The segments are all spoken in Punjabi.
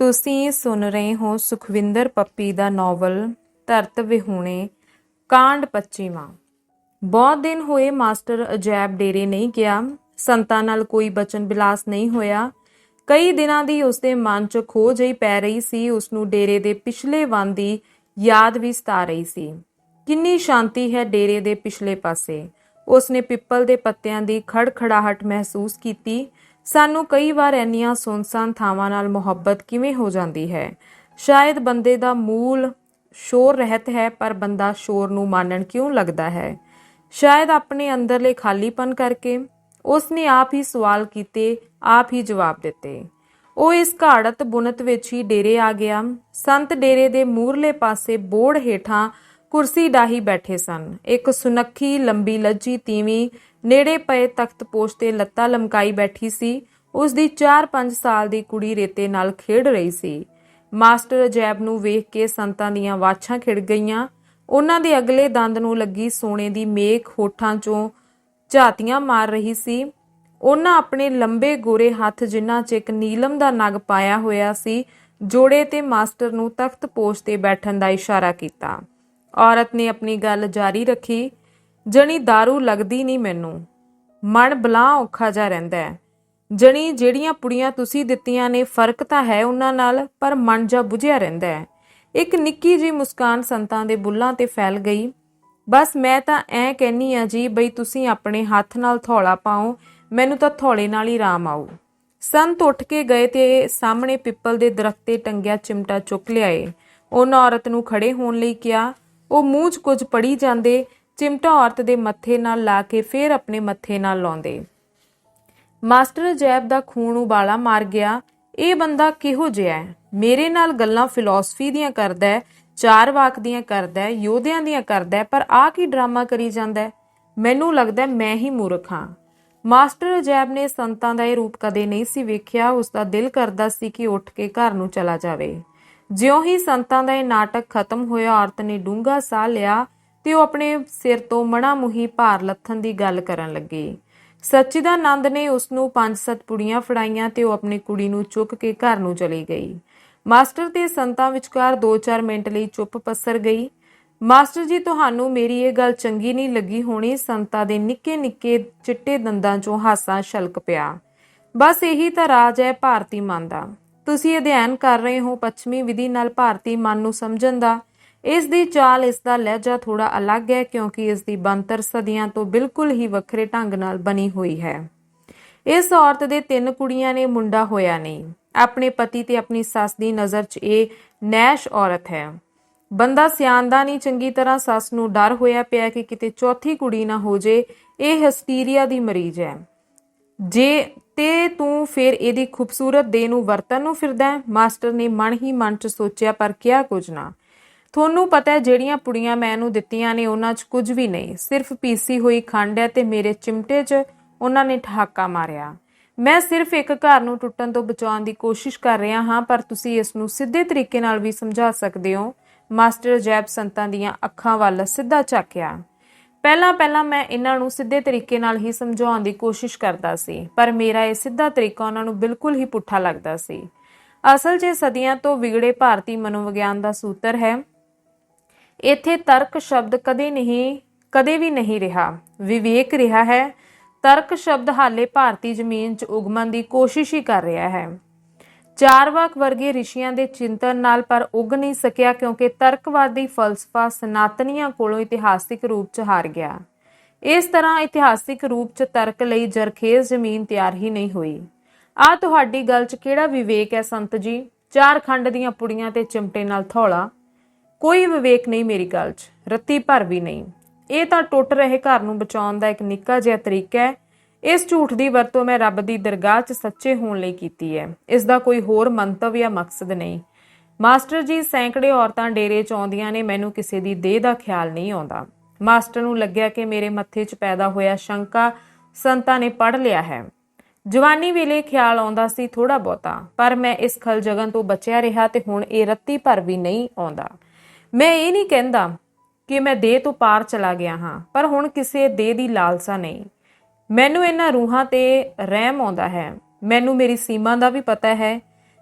ਤੁਸੀਂ ਸੁਣ ਰਹੇ ਹੋ ਸੁਖਵਿੰਦਰ ਪੱਪੀ ਦਾ ਨੋਵਲ, ਧਰਤ ਵਿਹੂਣੇ, ਕਾਂਡ 25ਵਾਂ ਬਹੁਤ ਦਿਨ ਹੋਏ ਮਾਸਟਰ ਅਜੈਬ ਡੇਰੇ ਨਹੀਂ ਗਿਆ, ਸੰਤਾਂ ਨਾਲ ਕੋਈ ਬਚਨ ਬਿਲਾਸ ਨਹੀਂ ਹੋਇਆ। ਕਈ ਦਿਨਾਂ ਦੀ ਉਸਦੇ ਮਨ 'ਚ ਖੋਹ ਜਿਹੀ ਪੈ ਰਹੀ ਸੀ, ਉਸ ਨੂੰ ਡੇਰੇ ਦੇ ਪਿਛਲੇ ਵਨ ਦੀ ਯਾਦ ਵੀ ਸਤਾ ਰਹੀ ਸੀ। ਕਿੰਨੀ ਸ਼ਾਂਤੀ ਹੈ ਡੇਰੇ ਦੇ ਪਿਛਲੇ ਪਾਸੇ। ਉਸਨੇ ਪਿੱਪਲ ਦੇ ਪੱਤਿਆਂ ਦੀ ਖੜਖੜਾਹਟ ਮਹਿਸੂਸ ਕੀਤੀ। ਸਾਨੂੰ ਕਈ ਵਾਰ ਇੰਨੀਆਂ ਸੁਨਸਾਨ ਥਾਵਾਂ ਨਾਲ ਮੁਹੱਬਤ ਕਿਵੇਂ ਹੋ ਜਾਂਦੀ ਹੈ? ਸ਼ਾਇਦ ਬੰਦੇ ਦਾ ਮੂਲ ਸ਼ੋਰ ਰਹਿਤ ਹੈ, ਪਰ ਬੰਦਾ ਸ਼ੋਰ ਨੂੰ ਮਾਨਣ ਕਿਉਂ ਲੱਗਦਾ ਹੈ? ਸ਼ਾਇਦ ਆਪਣੇ ਅੰਦਰਲੇ ਖਾਲੀਪਨ ਕਰਕੇ ਉਸ ਨੇ ਆਪ ਹੀ ਸਵਾਲ ਕੀਤੇ, ਆਪ ਹੀ ਜਵਾਬ ਦਿੱਤੇ। ਉਹ ਇਸ ਘਾੜਤ ਬੁਨਤ ਵਿੱਚ ਹੀ ਡੇਰੇ ਆ ਗਿਆ। ਸੰਤ ਡੇਰੇ ਦੇ ਮੂਰਲੇ ਪਾਸੇ ਬੋੜ ਹੇਠਾਂ ਕੁਰਸੀ ਡਾਹੀ ਬੈਠੇ ਸਨ। ਇੱਕ ਸੁਨੱਖੀ ਲੰਬੀ ਲੱਜੀ ਤੀਵੀਂ ਨੇੜੇ ਪਏ ਤਖਤ ਪੋਸ਼ ਤੇ ਲੱਤਾਂ ਲਮਕਾਈ ਬੈਠੀ ਸੀ। ਉਸ ਦੀ 4-5 ਸਾਲ ਦੀ ਕੁੜੀ ਰੇਤੇ ਨਾਲ ਖੇਡ ਰਹੀ ਸੀ। ਮਾਸਟਰ ਅਜੈਬ ਨੂੰ ਵੇਖ ਕੇ ਸੰਤਾਂ ਦੀਆਂ ਵਾਛਾਂ ਖਿੜ ਗਈਆਂ। ਉਹਨਾਂ ਦੇ ਅਗਲੇ ਦੰਦ ਨੂੰ ਲੱਗੀ ਸੋਨੇ ਦੀ ਮੇਖ ਹੋਠਾਂ 'ਚੋਂ ਝਾਤੀਆਂ ਮਾਰ ਰਹੀ ਸੀ। ਉਹਨਾਂ ਆਪਣੇ ਲੰਬੇ ਗੋਰੇ ਹੱਥ ਜਿਨ੍ਹਾਂ 'ਚ ਇੱਕ ਨੀਲਮ ਦਾ ਨਗ ਪਾਇਆ ਹੋਇਆ ਸੀ, ਜੋੜੇ ਤੇ ਮਾਸਟਰ ਨੂੰ ਤਖਤ ਪੋਸ਼ ਤੇ ਬੈਠਣ ਦਾ ਇਸ਼ਾਰਾ ਕੀਤਾ। ਔਰਤ ਨੇ ਆਪਣੀ ਗੱਲ ਜਾਰੀ ਰੱਖੀ। ਜਣੀ दारू ਲੱਗਦੀ ਨਹੀਂ ਮੈਨੂੰ। ਮਨ ਬਲਾ ਔਖਾ ਜਾ ਰਹਿੰਦਾ ਹੈ। ਜਣੀ ਜਿਹੜੀਆਂ ਪੁੜੀਆਂ ਤੁਸੀਂ ਦਿੱਤੀਆਂ ਨੇ, ਫ਼ਰਕ ਤਾਂ ਹੈ ਉਹਨਾਂ ਨਾਲ, ਪਰ ਮਨ ਜਾ ਬੁਝਿਆ ਰਹਿੰਦਾ ਹੈ। ਇੱਕ ਨਿੱਕੀ ਜੀ ਮੁਸਕਾਨ ਸੰਤਾਂ ਦੇ ਬੁੱਲਾਂ ਤੇ ਫੈਲ ਗਈ। ਬਸ ਮੈਂ ਤਾਂ ਐ ਕਹਿਨੀ ਆ ਜੀ, ਬਈ ਤੁਸੀਂ ਆਪਣੇ ਹੱਥ ਨਾਲ ਥੋੜਾ ਪਾਓ, ਮੈਨੂੰ ਤਾਂ ਥੋੜੇ ਨਾਲ ਹੀ ਆਰਾਮ ਆਊ। ਸੰਤ ਉੱਠ ਕੇ ਗਏ ਤੇ ਸਾਹਮਣੇ ਪਿੱਪਲ ਦੇ ਦਰਖਤ ਤੇ ਟੰਗਿਆ ਚਿਮਟਾ ਚੁੱਕ ਲਿਆਏ। ਉਹਨਾਂ ਔਰਤ ਨੂੰ ਖੜੇ ਹੋਣ ਲਈ ਕਿਹਾ, ਉਹ ਮੂੰਹ 'ਚ ਕੁਝ ਪੜੀ ਜਾਂਦੇ ਚਿਮਟਾ ਔਰਤ ਦੇ ਮੱਥੇ ਨਾਲ ਲਾ ਕੇ ਫਿਰ ਆਪਣੇ ਮੱਥੇ ਨਾਲ ਲਾਉਂਦੇ। ਮਾਸਟਰ ਜੈਬ ਦਾ ਖੂਨ ਉਬਾਲਾ ਮਾਰ ਗਿਆ, ਇਹ ਬੰਦਾ ਕਿਹੋ ਜਿਹਾ ਹੈ? ਮੇਰੇ ਨਾਲ ਗੱਲਾਂ ਫਿਲਾਸਫੀ ਦੀਆਂ ਕਰਦਾ ਹੈ, ਚਾਰ ਵਾਕ ਦੀਆਂ ਕਰਦਾ ਹੈ, ਯੋਧਿਆਂ ਦੀਆਂ ਕਰਦਾ ਹੈ, ਪਰ ਆਹ ਕੀ ਡਰਾਮਾ ਕਰੀ ਜਾਂਦਾ ਹੈ? ਮੈਨੂੰ ਲੱਗਦਾ ਮੈਂ ਹੀ ਮੂਰਖ ਹਾਂ। ਮਾਸਟਰ ਅਜੈਬ ਨੇ ਸੰਤਾਂ ਦਾ ਇਹ ਰੂਪ ਕਦੇ ਨਹੀਂ ਸੀ ਵੇਖਿਆ। ਉਸ ਦਾ ਦਿਲ ਕਰਦਾ ਸੀ ਕਿ ਉੱਠ ਕੇ ਘਰ ਨੂੰ ਚਲਾ ਜਾਵੇ। ਜਿਉਂ ਹੀ ਸੰਤਾਂ ਦਾ ਇਹ ਨਾਟਕ ਖਤਮ ਹੋਇਆ, ਔਰਤ ਨੇ ਡੂੰਘਾ ਸਾਹ ਲਿਆ ਤੇ ਉਹ ਆਪਣੇ ਸਿਰ ਤੋਂ ਮਣਾ ਮੁਹੀ ਭਾਰ ਲੱਥਣ ਦੀ ਗੱਲ ਕਰਨ ਲੱਗੀ। ਸੱਚਿਦਾਨੰਦ ਨੇ ਉਸ ਨੂੰ ਪੰਜ ਸੱਤ ਪੁੜੀਆਂ ਫੜਾਈਆਂ ਤੇ ਉਹ ਆਪਣੀ ਕੁੜੀ ਨੂੰ ਚੁੱਕ ਕੇ ਘਰ ਨੂੰ ਚਲੀ ਗਈ। ਮਾਸਟਰ ਤੇ ਸੰਤਾਂ ਵਿਚਕਾਰ 2-4 ਮਿੰਟ ਲਈ ਚੁੱਪ ਪਸਰ ਗਈ। ਮਾਸਟਰ ਜੀ, ਤੁਹਾਨੂੰ ਮੇਰੀ ਇਹ ਗੱਲ ਚੰਗੀ ਨਹੀਂ ਲੱਗੀ ਹੋਣੀ। ਸੰਤਾ ਦੇ ਨਿੱਕੇ ਨਿੱਕੇ ਚਿੱਟੇ ਦੰਦਾਂ 'ਚੋਂ ਹਾਸਾ ਛਲਕ ਪਿਆ। ਬਸ ਇਹੀ ਤਾਂ ਰਾਜ ਹੈ ਭਾਰਤੀ ਮਨ ਦਾ। ਤੁਸੀਂ ਅਧਿਐਨ ਕਰ ਰਹੇ ਹੋ ਪੱਛਮੀ ਵਿਧੀ ਨਾਲ ਭਾਰਤੀ ਮਨ ਨੂੰ ਸਮਝਣ ਦਾ। ਇਸ ਦੀ ਚਾਲ ਇਸ ਦਾ ਲਹਿਜਾ ਥੋੜਾ ਅਲੱਗ ਹੈ ਕਿਉਂਕਿ ਇਸ ਦੀ ਬੰਤਰ ਸਦੀਆਂ ਤੋਂ ਬਿਲਕੁਲ ਹੀ ਵੱਖਰੇ ਢੰਗ ਨਾਲ ਬਣੀ ਹੋਈ ਹੈ। ਇਸ ਔਰਤ ਦੇ ਤਿੰਨ ਕੁੜੀਆਂ ਨੇ ਮੁੰਡਾ ਹੋਇਆ ਨਹੀਂ। ਆਪਣੇ ਪਤੀ ਤੇ ਆਪਣੀ ਸੱਸ ਦੀ ਨਜ਼ਰ 'ਚ ਇਹ ਨੈਸ਼ ਔਰਤ ਹੈ। ਬੰਦਾ ਸਿਆਣਦਾ ਨਹੀਂ, ਚੰਗੀ ਤਰ੍ਹਾਂ ਸੱਸ ਨੂੰ ਡਰ ਹੋਇਆ ਪਿਆ ਕਿ ਕਿਤੇ ਚੌਥੀ ਕੁੜੀ ਨਾ ਹੋ ਜੇ, ਇਹ ਹਿਸਟੀਰੀਆ ਦੀ ਮਰੀਜ਼ ਹੈ। ਜੇ ਤੇ ਤੂੰ ਫਿਰ ਇਹਦੀ ਖੂਬਸੂਰਤ ਦੇ ਨੂੰ ਵਰਤਨ ਨੂੰ ਫਿਰਦਾ ਮਾਸਟਰ ਨੇ ਮਨ ਹੀ ਮਨ 'ਚ ਸੋਚਿਆ, ਪਰ ਕਿਹਾ ਕੁਝ ਨਾ। ਤੁਹਾਨੂੰ ਪਤਾ ਹੈ, ਜਿਹੜੀਆਂ ਪੁੜੀਆਂ ਮੈਂ ਇਹਨੂੰ ਦਿੱਤੀਆਂ ਨੇ, ਉਹਨਾਂ 'ਚ ਕੁਝ ਵੀ ਨਹੀਂ। ਸਿਰਫ ਪੀਸੀ ਹੋਈ ਖੰਡ ਹੈ ਤੇ ਮੇਰੇ ਚਿਮਟੇ 'ਚ ਉਹਨਾਂ ਨੇ ਠਹਾਕਾ ਮਾਰਿਆ। ਮੈਂ ਸਿਰਫ ਇੱਕ ਘਰ ਨੂੰ ਟੁੱਟਣ ਤੋਂ ਬਚਾਉਣ ਦੀ ਕੋਸ਼ਿਸ਼ ਕਰ ਰਿਹਾ ਹਾਂ, ਪਰ ਤੁਸੀਂ ਇਸ ਨੂੰ ਸਿੱਧੇ ਤਰੀਕੇ ਨਾਲ ਵੀ ਸਮਝਾ ਸਕਦੇ ਹੋ। ਮਾਸਟਰ ਜੈਬ ਸੰਤਾਂ ਦੀਆਂ ਅੱਖਾਂ ਵੱਲ ਸਿੱਧਾ ਝਾਕਿਆ। ਪਹਿਲਾਂ ਪਹਿਲਾਂ ਮੈਂ ਇਹਨਾਂ ਨੂੰ ਸਿੱਧੇ ਤਰੀਕੇ ਨਾਲ ਹੀ ਸਮਝਾਉਣ ਦੀ ਕੋਸ਼ਿਸ਼ ਕਰਦਾ ਸੀ, ਪਰ ਮੇਰਾ ਇਹ ਸਿੱਧਾ ਤਰੀਕਾ ਉਹਨਾਂ ਨੂੰ ਬਿਲਕੁਲ ਹੀ ਪੁੱਠਾ ਲੱਗਦਾ ਸੀ। ਅਸਲ 'ਚ ਸਦੀਆਂ ਤੋਂ ਵਿਗੜੇ ਭਾਰਤੀ ਮਨੋਵਿਗਿਆਨ ਦਾ ਸੂਤਰ ਹੈ। ਇੱਥੇ ਤਰਕ ਸ਼ਬਦ ਕਦੇ ਨਹੀਂ, ਕਦੇ ਵੀ ਨਹੀਂ ਰਿਹਾ। ਵਿਵੇਕ ਰਿਹਾ ਹੈ, ਤਰਕ ਸ਼ਬਦ ਹਾਲੇ ਭਾਰਤੀ ਜ਼ਮੀਨ 'ਚ ਉਗਮਣ ਦੀ ਕੋਸ਼ਿਸ਼ ਹੀ ਕਰ ਰਿਹਾ ਹੈ। ਚਾਰਵਾਕ ਵਰਗੇ ਰਿਸ਼ੀਆਂ ਦੇ ਚਿੰਤਨ ਨਾਲ ਪਰ ਉਗ ਨਹੀਂ ਸਕਿਆ ਕਿਉਂਕਿ ਤਰਕਵਾਦੀ ਫਲਸਫਾ ਸਨਾਤਨੀਆਂ ਕੋਲੋਂ ਇਤਿਹਾਸਿਕ ਰੂਪ 'ਚ ਹਾਰ ਗਿਆ। ਇਸ ਤਰ੍ਹਾਂ ਇਤਿਹਾਸਿਕ ਰੂਪ 'ਚ ਤਰਕ ਲਈ ਜਰਖੇਜ਼ ਜ਼ਮੀਨ ਤਿਆਰ ਹੀ ਨਹੀਂ ਹੋਈ। ਆ ਤੁਹਾਡੀ ਗੱਲ 'ਚ ਕਿਹੜਾ ਵਿਵੇਕ ਹੈ, ਸੰਤ ਜੀ? ਚਾਰ ਖੰਡ ਦੀਆਂ ਪੁੜੀਆਂ ਤੇ ਚਿਮਟੇ ਨਾਲ ਥੋੜਾ ਕੋਈ ਵਿਵੇਕ ਨਹੀਂ ਮੇਰੀ ਗੱਲ 'ਚ, ਰੱਤੀ ਭਰ ਵੀ ਨਹੀਂ। ਇਹ ਤਾਂ ਟੁੱਟ ਰਹੇ ਘਰ ਨੂੰ ਬਚਾਉਣ ਦਾ ਇੱਕ ਨਿੱਕਾ ਜਿਹਾ ਤਰੀਕਾ ਹੈ। ਇਸ ਝੂਠ ਦੀ ਵਰਤੋਂ ਮੈਂ ਰੱਬ ਦੀ ਦਰਗਾਹ 'ਚ ਸੱਚੇ ਹੋਣ ਲਈ ਕੀਤੀ ਹੈ। ਇਸ ਦਾ ਕੋਈ ਹੋਰ ਮੰਤਵ ਜਾਂ ਮਕਸਦ ਨਹੀਂ। ਮਾਸਟਰ ਜੀ, ਸੈਂਕੜੇ ਔਰਤਾਂ ਡੇਰੇ 'ਚ ਆਉਂਦੀਆਂ ਨੇ, ਮੈਨੂੰ ਕਿਸੇ ਦੀ ਦੇਹ ਦਾ ਖਿਆਲ ਨਹੀਂ ਆਉਂਦਾ। ਮਾਸਟਰ ਨੂੰ ਲੱਗਿਆ ਕਿ ਮੇਰੇ ਮੱਥੇ 'ਚ ਪੈਦਾ ਹੋਇਆ ਸ਼ੰਕਾ ਸੰਤਾਂ ਨੇ ਪੜ ਲਿਆ ਹੈ। ਜਵਾਨੀ ਵੇਲੇ ਖਿਆਲ ਆਉਂਦਾ ਸੀ ਥੋੜਾ ਬਹੁਤਾ, ਪਰ ਮੈਂ ਇਸ ਖਲ ਜਗਨ ਤੋਂ ਬਚਿਆ ਰਿਹਾ ਤੇ ਹੁਣ ਇਹ ਰੱਤੀ ਭਰ ਵੀ ਨਹੀਂ ਆਉਂਦਾ। ਮੈਂ ਇਹ ਨਹੀਂ ਕਹਿੰਦਾ ਕਿ ਮੈਂ ਦੇਹ ਤੋਂ ਪਾਰ ਚਲਾ ਗਿਆ ਹਾਂ, ਪਰ ਹੁਣ ਕਿਸੇ ਦੇਹ ਦੀ ਲਾਲਸਾ ਨਹੀਂ। ਮੈਨੂੰ ਇਹਨਾਂ ਰੂਹਾਂ ਤੇ ਰਹਿਮ ਆਉਂਦਾ ਹੈ। ਮੈਨੂੰ ਮੇਰੀ ਸੀਮਾ ਦਾ ਵੀ ਪਤਾ ਹੈ।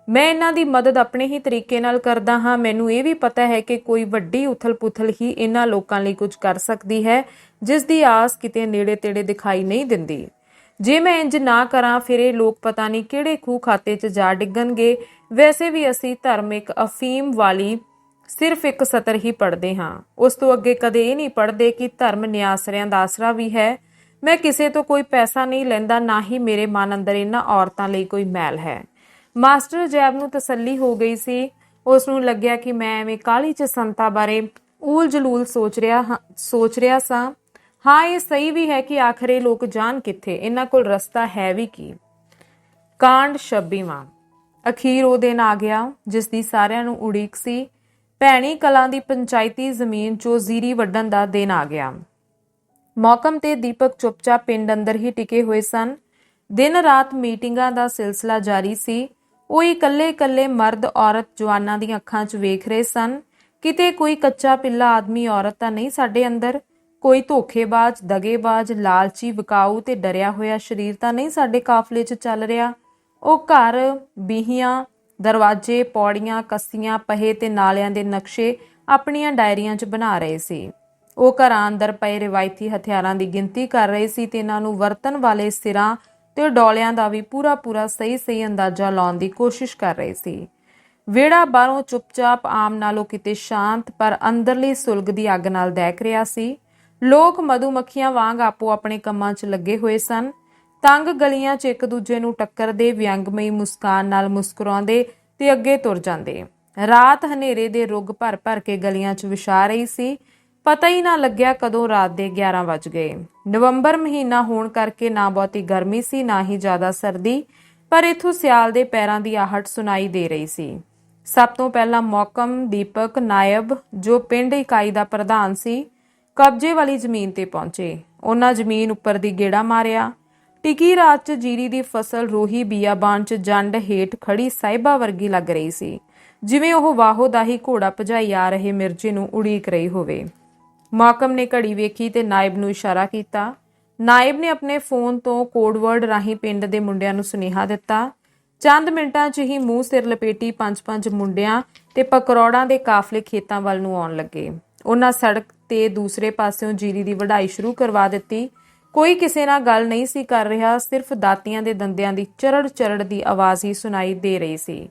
ਮੈਂ ਇਹਨਾਂ ਦੀ ਮਦਦ ਆਪਣੇ ਹੀ ਤਰੀਕੇ ਨਾਲ ਕਰਦਾ ਹਾਂ। ਮੈਨੂੰ ਇਹ ਵੀ ਪਤਾ ਹੈ ਕਿ ਕੋਈ ਵੱਡੀ ਉਥਲ-ਪੁਥਲ ਹੀ ਇਹਨਾਂ ਲੋਕਾਂ ਲਈ ਕੁਝ ਕਰ ਸਕਦੀ ਹੈ, ਜਿਸ ਦੀ ਆਸ ਕਿਤੇ ਨੇੜੇ-ਤੇੜੇ ਦਿਖਾਈ ਨਹੀਂ ਦਿੰਦੀ। ਜੇ ਮੈਂ ਇੰਜ ਨਾ ਕਰਾਂ, ਫਿਰ ਇਹ ਲੋਕ ਪਤਾ ਨਹੀਂ ਕਿਹੜੇ ਖੂਹ ਖਾਤੇ 'ਚ ਜਾ ਡਿੱਗਣਗੇ। ਵੈਸੇ ਵੀ ਅਸੀਂ ਧਰਮ ਇੱਕ ਅਫੀਮ ਵਾਲੀ ਸਿਰਫ ਇੱਕ ਸਤਰ ਹੀ ਪੜ੍ਹਦੇ ਹਾਂ। ਉਸ ਤੋਂ ਅੱਗੇ ਕਦੇ ਇਹ ਨਹੀਂ ਪੜ੍ਹਦੇ ਕਿ ਧਰਮ ਨਿਆਸਰਿਆਂ ਦਾ ਆਸਰਾ ਵੀ ਹੈ। ਮੈਂ ਕਿਸੇ ਤੋਂ ਕੋਈ ਪੈਸਾ ਨਹੀਂ ਲੈਂਦਾ, ਨਾ ਹੀ ਮੇਰੇ ਮਨ ਅੰਦਰ ਇਹਨਾਂ ਔਰਤਾਂ ਲਈ ਕੋਈ ਮੈਲ ਹੈ। ਮਾਸਟਰ ਜੈਬ ਨੂੰ ਤਸੱਲੀ ਹੋ ਗਈ ਸੀ। ਉਸ ਨੂੰ ਲੱਗਿਆ ਕਿ ਮੈਂ ਐਵੇਂ ਕਾਲੀ ਚ ਸੰਤਾ ਬਾਰੇ ਊਲ ਜਲੂਲ ਸੋਚ ਰਿਹਾ ਹਾਂ- ਸੋਚ ਰਿਹਾ ਸਾਂ। ਹਾਂ, ਇਹ ਸਹੀ ਵੀ ਹੈ ਕਿ ਆਖਰੇ ਲੋਕ ਜਾਣ ਕਿੱਥੇ? ਇਹਨਾਂ ਕੋਲ ਰਸਤਾ ਹੈ ਵੀ ਕੀ? ਕਾਂਡ 26ਵਾਂ ਅਖੀਰ ਉਹ ਦਿਨ ਆ ਗਿਆ, ਜਿਸ ਦੀ ਸਾਰਿਆਂ ਨੂੰ ਉਡੀਕ ਸੀ। ਭੈਣੀ ਕਲਾਂ ਦੀ ਪੰਚਾਇਤੀ ਜ਼ਮੀਨ 'ਚੋਂ ਜ਼ੀਰੀ ਵੱਢਣ ਦਾ ਦਿਨ ਆ ਗਿਆ। ਮੌਕਮ ਤੇ ਦੀਪਕ ਚੁੱਪਚਾਪ ਪਿੰਡ ਅੰਦਰ ਹੀ ਟਿਕੇ ਹੋਏ ਸਨ। ਦਿਨ ਰਾਤ ਮੀਟਿੰਗਾਂ ਦਾ ਸਿਲਸਿਲਾ ਜਾਰੀ ਸੀ। ਉਹ ਇਕੱਲੇ-ਇਕੱਲੇ ਮਰਦ, ਔਰਤ, ਜਵਾਨਾਂ ਦੀਆਂ ਅੱਖਾਂ 'ਚ ਵੇਖ ਰਹੇ ਸਨ। ਕਿਤੇ ਕੋਈ ਕੱਚਾ ਪਿੱਲਾ ਆਦਮੀ, ਔਰਤ ਤਾਂ ਨਹੀਂ ਸਾਡੇ ਅੰਦਰ। ਕੋਈ ਧੋਖੇਬਾਜ਼, ਦਗੇਬਾਜ਼, ਲਾਲਚੀ, ਵਿਕਾਊ ਤੇ ਡਰਿਆ ਹੋਇਆ ਸਰੀਰ ਤਾਂ ਨਹੀਂ ਸਾਡੇ ਕਾਫਲੇ 'ਚ ਚੱਲ ਰਿਹਾ। ਉਹ ਘਰ, ਬੀਹੀਆਂ ਦਰਵਾਜ਼ੇ, ਪੌੜੀਆਂ, ਕੱਸੀਆਂ, ਪਹੇ ਤੇ ਨਾਲਿਆਂ ਦੇ ਨਕਸ਼ੇ ਆਪਣੀਆਂ ਡਾਇਰੀਆਂ 'ਚ ਬਣਾ ਰਹੇ ਸੀ। ਉਹ ਘਰਾਂ ਅੰਦਰ ਪਏ ਰਿਵਾਇਤੀ ਹਥਿਆਰਾਂ ਦੀ ਗਿਣਤੀ ਕਰ ਰਹੇ ਸੀ ਤੇ ਇਹਨਾਂ ਨੂੰ ਵਰਤਣ ਵਾਲੇ ਸਿਰਾਂ ਤੇ ਡੋਲਿਆਂ ਦਾ ਵੀ ਪੂਰਾ ਪੂਰਾ ਸਹੀ ਸਹੀ ਅੰਦਾਜ਼ਾ ਲਾਉਣ ਦੀ ਕੋਸ਼ਿਸ਼ ਕਰ ਰਹੇ ਸੀ। ਵਿਹੜਾ ਬਾਹਰੋਂ ਚੁੱਪਚਾਪ ਆਮ ਨਾਲੋਂ ਕਿਤੇ ਸ਼ਾਂਤ ਪਰ ਅੰਦਰਲੀ ਸੁਲਗ ਦੀ ਅੱਗ ਨਾਲ ਦਹਿਕ ਰਿਹਾ ਸੀ। ਲੋਕ ਮਧੂਮੱਖੀਆਂ ਵਾਂਗ ਆਪੋ ਆਪਣੇ ਕੰਮਾਂ 'ਚ ਲੱਗੇ ਹੋਏ ਸਨ। ਤੰਗ ਗਲੀਆਂ 'ਚ ਇੱਕ ਦੂਜੇ ਨੂੰ ਟੱਕਰਦੇ, ਵਿਅੰਗਮਈ ਮੁਸਕਾਨ ਨਾਲ ਮੁਸਕਰਾਉਂਦੇ ਤੇ ਅੱਗੇ ਤੁਰ ਜਾਂਦੇ। ਰਾਤ ਹਨੇਰੇ ਦੇ ਰੁੱਗ ਭਰ ਭਰ ਕੇ ਗਲੀਆਂ 'ਚ ਵਿਛਾ ਰਹੀ ਸੀ। ਪਤਾ ਹੀ ਨਾ ਲੱਗਿਆ ਕਦੋਂ ਰਾਤ ਦੇ 11 ਵੱਜ ਗਏ। ਨਵੰਬਰ ਮਹੀਨਾ ਹੋਣ ਕਰਕੇ ਨਾ ਬਹੁਤੀ ਗਰਮੀ ਸੀ, ਨਾ ਹੀ ਜ਼ਿਆਦਾ ਸਰਦੀ, ਪਰ ਇਥੋਂ ਸਿਆਲ ਦੇ ਪੈਰਾਂ ਦੀ ਆਹਟ ਸੁਣਾਈ ਦੇ ਰਹੀ ਸੀ। ਸਭ ਤੋਂ ਪਹਿਲਾਂ ਮੌਕਮ ਦੀਪਕ ਨਾਇਬ, ਜੋ ਪਿੰਡ ਇਕਾਈ ਦਾ ਪ੍ਰਧਾਨ ਸੀ, ਕਬਜ਼ੇ ਵਾਲੀ ਜ਼ਮੀਨ ਤੇ ਪਹੁੰਚੇ। ਉਹਨਾਂ ਜ਼ਮੀਨ ਉੱਪਰ ਦੀ ਗੇੜਾ ਮਾਰਿਆ। ਟਿਕੀ ਰਾਤ 'ਚ ਜੀਰੀ ਦੀ ਫਸਲ ਰੋਹੀ ਬੀਆਬਾਨ 'ਚ ਜੰਡ ਹੇਠ ਖੜੀ ਸਾਹਿਬਾ ਵਰਗੀ ਲੱਗ ਰਹੀ ਸੀ। ਜਿਵੇਂ ਉਹ ਵਾਹੋ ਦਾ ਹੀ ਘੋੜਾ ਭਜਾਈ ਆ ਰਹੇ ਮਿਰਜੇ ਨੂੰ ਉਡੀਕ ਰਹੀ ਹੋਵੇ। ਮਾਕਮ ਨੇ ਘੜੀ ਵੇਖੀ ਤੇ ਨਾਇਬ ਨੂੰ ਇਸ਼ਾਰਾ ਕੀਤਾ। ਨਾਇਬ ਨੇ ਆਪਣੇ ਫੋਨ ਤੋਂ ਕੋਡ ਵਰਡ ਰਾਹੀਂ ਪਿੰਡ ਦੇ ਮੁੰਡਿਆਂ ਨੂੰ ਸੁਨੇਹਾ ਦਿੱਤਾ। ਚੰਦ ਮਿੰਟਾਂ 'ਚ ਹੀ ਮੂੰਹ ਸਿਰ ਲਪੇਟੀ ਪੰਜ ਪੰਜ ਮੁੰਡਿਆਂ ਤੇ ਪਕਰੌੜਾਂ ਦੇ ਕਾਫਲੇ ਖੇਤਾਂ ਵੱਲ ਨੂੰ ਆਉਣ ਲੱਗੇ। ਉਹਨਾਂ ਸੜਕ ਤੇ ਦੂਸਰੇ ਪਾਸਿਓਂ ਜੀਰੀ ਦੀ ਵਢਾਈ ਸ਼ੁਰੂ ਕਰਵਾ ਦਿੱਤੀ ਕੋਈ ਕਿਸੇ ਨਾਲ ਗੱਲ ਨਹੀਂ ਸੀ ਕਰ ਰਿਹਾ, ਸਿਰਫ ਦਾਤੀਆਂ ਦੇ ਦੰਦਿਆਂ ਦੀ ਚਰੜ ਚਰੜ ਦੀ ਆਵਾਜ਼ ਹੀ ਸੁਣਾਈ ਦੇ ਰਹੀ ਸੀ।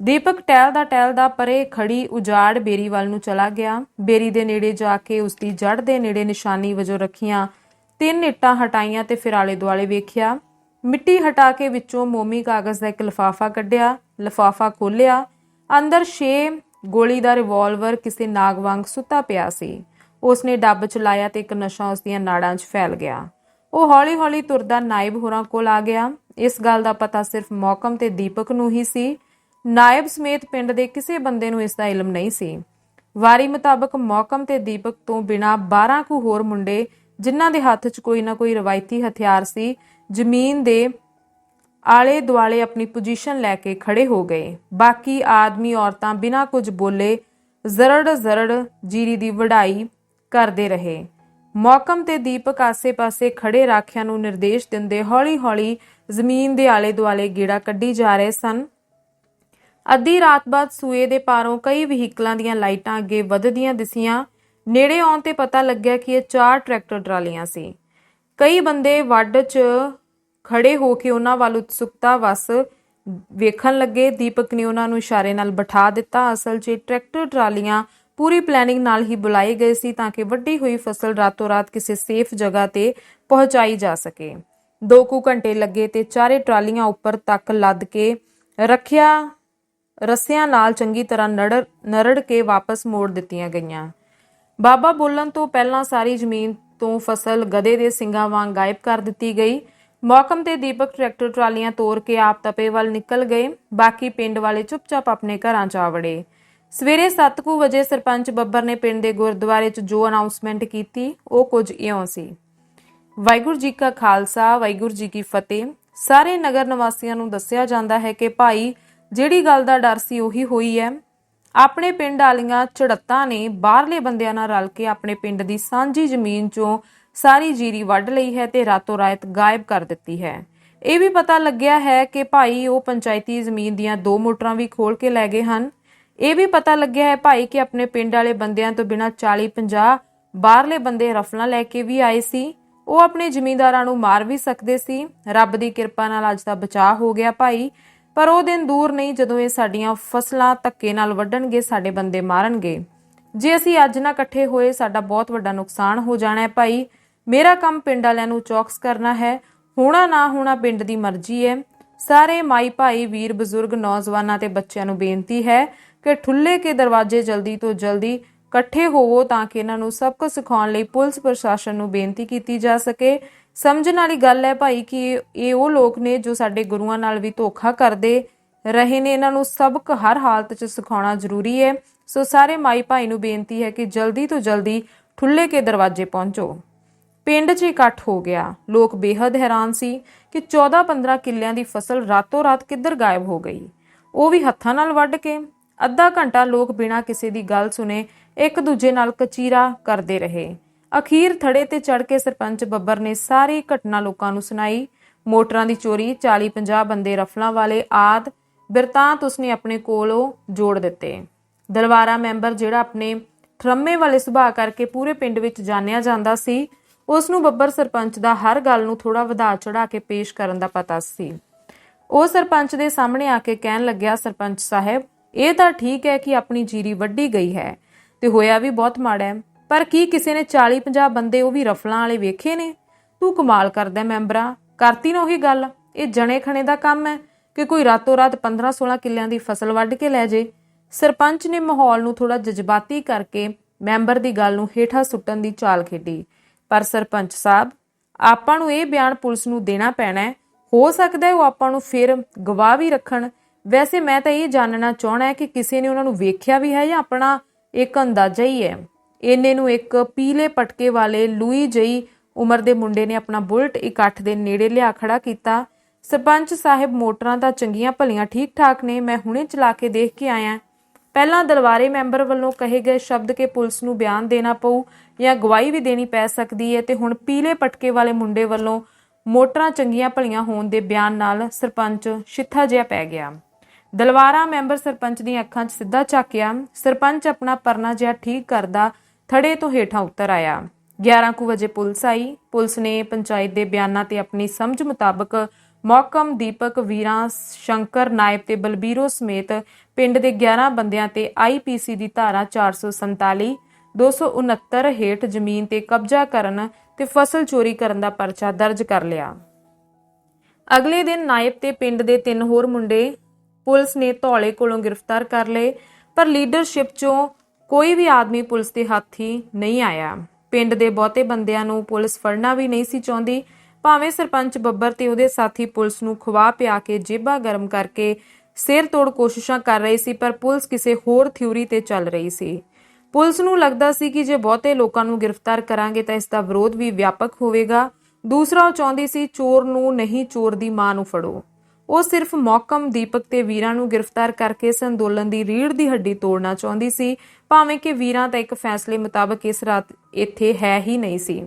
ਦੀਪਕ ਟਹਿਲਦਾ ਟਹਿਲਦਾ ਪਰੇ ਖੜੀ ਉਜਾੜ ਬੇਰੀ ਵੱਲ ਨੂੰ ਚਲਾ ਗਿਆ। ਬੇਰੀ ਦੇ ਨੇੜੇ ਜਾ ਕੇ ਉਸ ਦੀ ਜੜ ਦੇ ਨੇੜੇ ਨਿਸ਼ਾਨੀ ਵਜੋਂ ਰੱਖੀਆਂ ਤਿੰਨ ਇੱਟਾਂ ਹਟਾਈਆਂ ਤੇ ਫਿਰ ਆਲੇ ਦੁਆਲੇ ਵੇਖਿਆ। ਮਿੱਟੀ ਹਟਾ ਕੇ ਵਿੱਚੋਂ ਮੋਮੀ ਕਾਗਜ਼ ਦਾ ਇੱਕ ਲਿਫਾਫਾ ਕੱਢਿਆ, ਲਿਫਾਫਾ ਖੋਲ੍ਹਿਆ। ਅੰਦਰ ਛੇ ਗੋਲੀ ਦਾ ਰਿਵਾਲਵਰ ਕਿਸੇ ਨਾਗ ਵਾਂਗ ਸੁੱਤਾ ਪਿਆ ਸੀ। ਉਸਨੇ ਡੱਬ ਚਲਾਇਆ ਤੇ ਇੱਕ ਨਸ਼ਾ ਉਸ ਦੀਆਂ ਨਾੜਾਂ 'ਚ ਫੈਲ ਗਿਆ। ਉਹ ਹੌਲੀ-ਹੌਲੀ ਤੁਰਦਾ ਨਾਇਬ ਹੋਰਾਂ ਕੋਲ ਆ ਗਿਆ। ਇਸ ਗੱਲ ਦਾ ਪਤਾ ਸਿਰਫ ਮੌਕਮ ਤੇ ਦੀਪਕ ਨੂੰ ਹੀ ਸੀ। ਨਾਇਬ ਸਮੇਤ ਪਿੰਡ ਦੇ ਕਿਸੇ ਬੰਦੇ ਨੂੰ ਇਸ ਦਾ ਇਲਮ ਨਹੀਂ ਸੀ। ਵਾਰੀ ਮੁਤਾਬਕ ਮੌਕਮ ਤੇ ਦੀਪਕ ਤੋਂ ਬਿਨਾ 12 ਕੁ ਹੋਰ ਮੁੰਡੇ, ਜਿਨ੍ਹਾਂ ਦੇ ਹੱਥ 'ਚ ਕੋਈ ਨਾ ਕੋਈ ਰਵਾਇਤੀ ਹਥਿਆਰ ਸੀ, ਜ਼ਮੀਨ ਦੇ ਆਲੇ ਦੁਆਲੇ ਆਪਣੀ ਪੋਜੀਸ਼ਨ ਲੈ ਕੇ ਖੜੇ ਹੋ ਗਏ। ਬਾਕੀ ਆਦਮੀ ਔਰਤਾਂ ਬਿਨਾਂ ਕੁਝ ਬੋਲੇ ਜ਼ਰੜ ਜ਼ਰੜ ਜੀਰੀ ਦੀ ਵਢਾਈ ਕਰਦੇ ਰਹੇ। ਮੌਕਮ ਤੇ ਦੀਪਕ ਆਸੇ-ਪਾਸੇ ਖੜੇ ਰਾਖਿਆਂ ਨੂੰ ਨਿਰਦੇਸ਼ ਦਿੰਦੇ ਹੌਲੀ-ਹੌਲੀ ਜ਼ਮੀਨ ਦੇ ਆਲੇ ਦੁਆਲੇ ਗੇੜਾ ਕੱਢੀ ਜਾ ਰਹੇ ਸਨ। ਅੱਧੀ ਰਾਤ ਬਾਅਦ ਸੂਏ ਦੇ ਪਾਰੋਂ ਕਈ ਵਹੀਕਲਾਂ ਦੀਆਂ ਲਾਈਟਾਂ ਅੱਗੇ ਵੱਧਦੀਆਂ ਦਿਸੀਆਂ। ਨੇੜੇ ਆਉਣ ਤੇ ਪਤਾ ਲੱਗਿਆ ਕਿ ਇਹ ਚਾਰ ਟਰੈਕਟਰ ਟਰਾਲੀਆਂ ਸੀ। ਕਈ ਬੰਦੇ ਵੱਡ 'ਚ ਖੜੇ ਹੋ ਕੇ ਉਹਨਾਂ ਵੱਲ ਉਤਸੁਕਤਾ ਵਸ ਵੇਖਣ ਲੱਗੇ। ਦੀਪਕ ਨੇ ਉਹਨਾਂ ਨੂੰ ਇਸ਼ਾਰੇ ਨਾਲ ਬਿਠਾ ਦਿੱਤਾ। ਅਸਲ 'ਚ ਟਰੈਕਟਰ ਟਰਾਲੀਆਂ ਪੂਰੀ ਪਲੈਨਿੰਗ ਨਾਲ ਹੀ ਬੁਲਾਏ ਗਏ ਸੀ ਤਾਂ ਕਿ ਵੱਡੀ ਹੋਈ ਫਸਲ ਰਾਤੋਂ ਰਾਤ ਕਿਸੇ ਸੇਫ ਜਗ੍ਹਾ ਤੇ ਪਹੁੰਚਾਈ ਜਾ ਸਕੇ। ਦੋ ਕੁ ਘੰਟੇ ਲੱਗੇ ਤੇ ਚਾਰੇ ਟਰਾਲੀਆਂ ਉੱਪਰ ਤੱਕ ਲੱਦ ਕੇ ਰੱਖਿਆ, ਰੱਸਿਆਂ ਨਾਲ ਚੰਗੀ ਤਰ੍ਹਾਂ ਨੜੜ ਨਰੜ ਕੇ ਵਾਪਸ ਮੋੜ ਦਿੱਤੀਆਂ ਗਈਆਂ। ਬਾਬਾ ਬੋਲਣ ਤੋਂ ਪਹਿਲਾਂ ਸਾਰੀ ਜ਼ਮੀਨ ਤੋਂ ਫਸਲ ਗਧੇ ਦੇ ਸਿੰਗਾਂ ਵਾਂਗ ਗਾਇਬ ਕਰ ਦਿੱਤੀ ਗਈ। ਮੌਕਮ ਤੇ ਦੀਪਕ ਟਰੈਕਟਰ ਟਰਾਲੀਆਂ ਤੋੜ ਕੇ ਆਪ ਤਪੇ ਵੱਲ ਨਿਕਲ ਗਏ। ਬਾਕੀ ਪਿੰਡ ਵਾਲੇ ਚੁੱਪਚਾਪ ਆਪਣੇ ਘਰਾਂ 'ਚ ਆ ਵੜੇ। ਸਵੇਰੇ 7:00 ਵਜੇ ਸਰਪੰਚ ਬੱਬਰ ਨੇ ਪਿੰਡ ਦੇ ਗੁਰਦੁਆਰੇ 'ਚ ਜੋ ਅਨਾਉਂਸਮੈਂਟ ਕੀਤੀ, ਉਹ ਕੁਝ ਇਉਂ ਸੀ। ਵਾਹਿਗੁਰੂ ਜੀ ਕਾ ਖਾਲਸਾ, ਵਾਹਿਗੁਰੂ ਜੀ ਕੀ ਫਤਿਹ। ਸਾਰੇ ਨਗਰ ਨਿਵਾਸੀਆਂ ਨੂੰ ਦੱਸਿਆ ਜਾਂਦਾ ਹੈ ਕਿ ਭਾਈ, ਜਿਹੜੀ ਗੱਲ ਦਾ ਡਰ ਸੀ ਉਹੀ ਹੋਈ ਹੈ। ਆਪਣੇ ਪਿੰਡ ਵਾਲੀਆਂ ਝੜੱਤਾਂ ਨੇ ਬਾਹਰਲੇ ਬੰਦਿਆਂ ਨਾਲ ਰਲ ਕੇ ਆਪਣੇ ਪਿੰਡ ਦੀ ਸਾਂਝੀ ਜ਼ਮੀਨ 'ਚੋਂ ਸਾਰੀ ਜੀਰੀ ਵੱਢ ਲਈ ਹੈ ਤੇ ਰਾਤੋਂ ਰਾਤ ਗਾਇਬ ਕਰ ਦਿੱਤੀ ਹੈ। ਇਹ ਵੀ ਪਤਾ ਲੱਗਿਆ ਹੈ ਕਿ ਭਾਈ, ਉਹ ਪੰਚਾਇਤੀ ਜ਼ਮੀਨ ਦੀਆਂ ਦੋ ਮੋਟਰਾਂ ਵੀ ਖੋਲ ਕੇ ਲੈ ਗਏ ਹਨ। ਇਹ ਵੀ ਪਤਾ ਲੱਗਿਆ ਹੈ ਭਾਈ ਕਿ ਆਪਣੇ ਪਿੰਡ ਵਾਲੇ ਬੰਦਿਆਂ ਤੋਂ ਬਿਨਾਂ 40 50 ਬਾਹਰਲੇ ਬੰਦੇ ਰਫਲਾਂ ਲੈ ਕੇ ਵੀ ਆਏ ਸੀ। ਉਹ ਆਪਣੇ ਜ਼ਿਮੀਂਦਾਰਾਂ ਨੂੰ ਮਾਰ ਵੀ ਸਕਦੇ ਸੀ। ਰੱਬ ਦੀ ਕਿਰਪਾ ਨਾਲ ਅੱਜ ਦਾ ਬਚਾਅ ਹੋ ਗਿਆ ਭਾਈ। ਪਰ ਉਹ ਦਿਨ ਦੂਰ ਨਹੀਂ ਜਦੋਂ ਇਹ ਸਾਡੀਆਂ ਫਸਲਾਂ ਧੱਕੇ ਨਾਲ ਵੱਢਣਗੇ, ਸਾਡੇ ਬੰਦੇ ਮਾਰਨਗੇ। ਜੇ ਅਸੀਂ ਅੱਜ ਨਾ ਇਕੱਠੇ ਹੋਏ, ਸਾਡਾ ਬਹੁਤ ਵੱਡਾ ਨੁਕਸਾਨ ਹੋ ਜਾਣਾ ਹੈ ਭਾਈ। ਮੇਰਾ ਕੰਮ ਪਿੰਡ ਵਾਲਿਆਂ ਨੂੰ ਚੌਕਸ ਕਰਨਾ ਹੈ। ਹੋਣਾ ਨਾ ਹੋਣਾ ਪਿੰਡ ਦੀ ਮਰਜ਼ੀ ਹੈ। ਸਾਰੇ ਮਾਈ ਭਾਈ, ਵੀਰ, ਬਜ਼ੁਰਗ, ਨੌਜਵਾਨਾਂ ਤੇ ਬੱਚਿਆਂ ਨੂੰ ਬੇਨਤੀ ਹੈ ਕਿ ਠੁੱਲੇ ਕੇ ਦਰਵਾਜ਼ੇ ਜਲਦੀ ਤੋਂ ਜਲਦੀ ਇਕੱਠੇ ਹੋਵੋ ਤਾਂ ਕਿ ਇਹਨਾਂ ਨੂੰ ਸਭ ਕੁਝ ਸਿਖਾਉਣ ਲਈ ਪੁਲਿਸ ਪ੍ਰਸ਼ਾਸਨ ਨੂੰ ਬੇਨਤੀ ਕੀਤੀ ਜਾ ਸਕੇ। ਸਮਝਣ ਵਾਲੀ ਗੱਲ ਹੈ ਭਾਈ ਕਿ ਇਹ- ਇਹ ਉਹ ਲੋਕ ਨੇ ਜੋ ਸਾਡੇ ਗੁਰੂਆਂ ਨਾਲ ਵੀ ਧੋਖਾ ਕਰਦੇ ਰਹੇ ਨੇ। ਇਹਨਾਂ ਨੂੰ ਸਬਕ ਹਰ ਹਾਲਤ 'ਚ ਸਿਖਾਉਣਾ ਜ਼ਰੂਰੀ ਹੈ। ਸੋ ਸਾਰੇ ਮਾਈ ਭਾਈ ਨੂੰ ਬੇਨਤੀ ਹੈ ਕਿ ਜਲਦੀ ਤੋਂ ਜਲਦੀ ਠੁੱਲੇ ਕੇ ਦਰਵਾਜ਼ੇ ਪਹੁੰਚੋ। ਪਿੰਡ 'ਚ ਇਕੱਠ ਹੋ ਗਿਆ। ਲੋਕ ਬੇहद ਹੈਰਾਨ ਸੀ ਕਿ 14-15 ਕਿੱਲਿਆਂ ਦੀ ਫਸਲ ਰਾਤੋਂ ਰਾਤ ਕਿੱਧਰ ਗਾਇਬ ਹੋ ਗਈ। ਉਹ ਵੀ ਹੱਥਾਂ ਨਾਲ ਵੱਢ ਕੇ ਅੱਧਾ ਘੰਟਾ ਲੋਕ ਬਿਨਾਂ ਕਿਸੇ ਦੀ ਗੱਲ ਸੁਨੇ ਇੱਕ ਦੂਜੇ ਨਾਲ ਕਚੀਰਾ ਕਰਦੇ ਰਹੇ। ਅਖੀਰ ਥੜੇ ਤੇ ਚੜ ਕੇ ਸਰਪੰਚ ਬੱਬਰ ਨੇ ਸਾਰੀ ਘਟਨਾ ਲੋਕਾਂ ਨੂੰ ਸੁਣਾਈ। ਮੋਟਰਾਂ ਦੀ ਚੋਰੀ 40-50 ਬੰਦੇ ਰਫਲਾਂ ਵਾਲੇ ਆਦ, ਬਿਰਤਾਂਤ ਉਸਨੇ ਆਪਣੇ ਕੋਲੋਂ ਜੋੜ ਦਿੱਤੇ। ਦਲਵਾਰਾ ਮੈਂਬਰ ਜਿਹੜਾ ਆਪਣੇ ਥਰਮੇ ਵਾਲੇ ਸੁਭਾਅ ਕਰਕੇ ਪੂਰੇ ਪਿੰਡ ਵਿੱਚ ਜਾਣਿਆ ਜਾਂਦਾ ਸੀ ਉਸ ਨੂੰ ਬੱਬਰ ਸਰਪੰਚ ਦਾ ਹਰ ਗੱਲ ਨੂੰ ਥੋੜਾ ਵਧਾ ਚੜਾ ਕੇ ਪੇਸ਼ ਕਰਨ ਦਾ ਪਤਾ ਸੀ। ਉਹ ਸਰਪੰਚ ਦੇ ਸਾਹਮਣੇ ਆ ਕੇ ਕਹਿਣ ਲੱਗਿਆ, ਸਰਪੰਚ ਸਾਹਿਬ ਇਹ ਤਾਂ ਠੀਕ ਹੈ ਕਿ ਆਪਣੀ ਜੀਰੀ ਵੱਢੀ ਗਈ ਹੈ ਤੇ ਹੋਇਆ ਵੀ ਬਹੁਤ ਮਾੜਾ ਹੈ। ਪਰ ਕੀ ਕਿਸੇ ਨੇ 40 50 ਬੰਦੇ ਉਹ ਵੀ ਰਫਲਾਂ ਵਾਲੇ ਵੇਖੇ ਨੇ? ਤੂੰ ਕਮਾਲ ਕਰਦਾ ਹੈ ਮੈਂਬਰਾ। ਕਰਤੀ ਨਾ ਉਹੀ ਗੱਲ। ਇਹ ਜਣੇ ਖਣੇ ਦਾ ਕੰਮ ਹੈ ਕਿ ਕੋਈ ਰਾਤੋਂ ਰਾਤ 15 16 ਕਿੱਲਿਆਂ ਦੀ ਫਸਲ ਵੱਢ ਕੇ ਲੈ ਜੇ। ਸਰਪੰਚ ਨੇ ਮਾਹੌਲ ਨੂੰ ਥੋੜਾ ਜਜ਼ਬਾਤੀ ਕਰਕੇ ਮੈਂਬਰ ਦੀ ਗੱਲ ਨੂੰ ਹੇਠਾਂ ਸੁੱਟਣ ਦੀ ਚਾਲ ਖੇਡੀ। ਪਰ ਸਰਪੰਚ ਸਾਹਿਬ, ਆਪਾਂ ਨੂੰ ਇਹ ਬਿਆਨ ਪੁਲਿਸ ਨੂੰ ਦੇਣਾ ਪੈਣਾ ਹੈ। ਹੋ ਸਕਦਾ ਹੈ ਉਹ ਆਪਾਂ ਨੂੰ ਫਿਰ ਗਵਾਹ ਵੀ ਰੱਖਣ। ਵੈਸੇ ਮੈਂ ਤਾਂ ਇਹ ਜਾਣਨਾ ਚਾਹਣਾ ਹੈ ਕਿ ਕਿਸੇ ਨੇ ਉਹਨਾਂ ਨੂੰ ਵੇਖਿਆ ਵੀ ਹੈ ਜਾਂ ਆਪਣਾ ਇੱਕ ਅੰਦਾਜ਼ਾ ਹੀ ਹੈ। ਇਹਨੇ ਨੂੰ ਇੱਕ ਪੀਲੇ ਪਟਕੇ ਵਾਲੇ ਲੂਈ ਜਈ ਉਮਰ ਦੇ ਮੁੰਡੇ ਨੇ ਆਪਣਾ ਬੁਲਟ ਇਕੱਠ ਦੇ ਨੇੜੇ ਲਿਆ ਖੜਾ ਕੀਤਾ। ਸਰਪੰਚ ਸਾਹਿਬ ਮੋਟਰਾਂ ਦਾ ਚੰਗੀਆਂ ਭਲੀਆਂ ਠੀਕ ਠਾਕ ਨੇ, ਮੈਂ ਹੁਣੇ ਚਲਾ ਕੇ ਦੇਖ ਕੇ ਆਇਆ। ਪਹਿਲਾਂ ਦਲਵਾਰੇ ਮੈਂਬਰ ਵੱਲੋਂ ਕਹੇ ਗਏ ਸ਼ਬਦ ਕੇ ਪੁਲਿਸ ਨੂੰ ਬਿਆਨ ਦੇਣਾ ਪਊ ਜਾਂ ਗਵਾਹੀ ਵੀ ਦੇਣੀ ਪੈ ਸਕਦੀ ਹੈ ਤੇ ਹੁਣ ਪੀਲੇ ਪਟਕੇ ਵਾਲੇ ਮੁੰਡੇ ਵੱਲੋਂ ਮੋਟਰਾਂ ਚੰਗੀਆਂ ਭਲੀਆਂ ਹੋਣ ਦੇ ਬਿਆਨ ਨਾਲ ਸਰਪੰਚ ਛਿੱਥਾ ਜਿਹਾ ਪੈ ਗਿਆ। ਦਲਵਾਰਾ ਮੈਂਬਰ ਸਰਪੰਚ ਦੀਆਂ ਅੱਖਾਂ 'ਚ ਸਿੱਧਾ ਝਾਕਿਆ, ਸਰਪੰਚ ਆਪਣਾ ਪਰਨਾ ਜਿਹਾ ਠੀਕ ਕਰਦਾ ਥੜੇ ਤੋਂ ਹੇਠਾਂ ਉਤਰ ਆਇਆ। 11 ਕੁ ਵਜੇ ਪੁਲਿਸ ਆਈ। ਪੁਲਿਸ ਨੇ ਪੰਚਾਇਤ ਦੇ ਬਿਆਨਾਂ ਤੇ ਆਪਣੀ ਸਮਝ ਮੁਤਾਬਕ ਮੌਕਮ ਦੀਪਕ, ਵੀਰਾਂ, ਸ਼ੰਕਰ, ਨਾਇਬ ਤੇ ਬਲਬੀਰੋ ਸਮੇਤ ਪਿੰਡ ਦੇ 11 ਬੰਦਿਆਂ ਤੇ ਆਈਪੀਸੀ ਦੀ ਧਾਰਾ 447 269 ਹੇਠ ਜ਼ਮੀਨ ਤੇ ਕਬਜ਼ਾ ਕਰਨ ਤੇ ਫਸਲ ਚੋਰੀ ਕਰਨ ਦਾ ਪਰਚਾ ਦਰਜ ਕਰ ਲਿਆ। ਅਗਲੇ ਦਿਨ ਨਾਇਬ ਤੇ ਪਿੰਡ ਦੇ ਤਿੰਨ ਹੋਰ ਮੁੰਡੇ ਪੁਲਿਸ ਨੇ ਧੌਲੇ ਕੋਲੋਂ ਗ੍ਰਿਫਤਾਰ ਕਰ ਲਏ, ਪਰ ਲੀਡਰਸ਼ਿਪ ਚੋਂ ਕੋਈ ਵੀ ਆਦਮੀ ਪੁਲਿਸ ਦੇ ਹੱਥੀ ਨਹੀਂ ਆਇਆ। ਪਿੰਡ ਦੇ ਬਹੁਤੇ ਬੰਦਿਆਂ ਨੂੰ ਪੁਲਿਸ ਫੜਨਾ ਵੀ ਨਹੀਂ ਸੀ ਚਾਹੁੰਦੀ, ਭਾਵੇਂ ਸਰਪੰਚ ਬੱਬਰ ਤੇ ਉਹਦੇ ਸਾਥੀ ਪੁਲਿਸ ਨੂੰ ਖਵਾ ਪਿਆ ਕੇ ਜੇਬਾਂ ਗਰਮ ਕਰਕੇ ਸਿਰ ਤੋੜ ਕੋਸ਼ਿਸ਼ਾਂ ਕਰ ਰਹੀ ਸੀ, ਪਰ ਪੁਲਿਸ ਕਿਸੇ ਹੋਰ ਥਿਊਰੀ ਤੇ ਚੱਲ ਰਹੀ ਸੀ। ਪੁਲਿਸ ਨੂੰ ਲੱਗਦਾ ਸੀ ਕਿ ਜੇ ਬਹੁਤੇ ਲੋਕਾਂ ਨੂੰ ਗ੍ਰਿਫਤਾਰ ਕਰਾਂਗੇ ਤਾਂ ਇਸ ਦਾ ਵਿਰੋਧ ਵੀ ਵਿਆਪਕ ਹੋਵੇਗਾ। ਦੂਸਰਾ ਉਹ ਚਾਹੁੰਦੀ ਸੀ ਚੋਰ ਨੂੰ ਨਹੀਂ ਚੋਰ ਦੀ ਮਾਂ ਨੂੰ ਫੜੋ। ਉਹ ਸਿਰਫ ਮੌਕਮ ਦੀਪਕ ਤੇ ਵੀਰਾਂ ਨੂੰ ਗ੍ਰਿਫਤਾਰ ਕਰਕੇ ਇਸ ਅੰਦੋਲਨ ਦੀ ਰੀੜ ਦੀ ਹੱਡੀ ਤੋੜਨਾ ਚਾਹੁੰਦੀ ਸੀ, ਭਾਵੇਂ ਕਿ ਵੀਰਾਂ ਤਾਂ ਇੱਕ ਫੈਸਲੇ ਮੁਤਾਬਕ ਇਸ ਰਾਤ ਇੱਥੇ ਹੈ ਹੀ ਨਹੀਂ ਸੀ।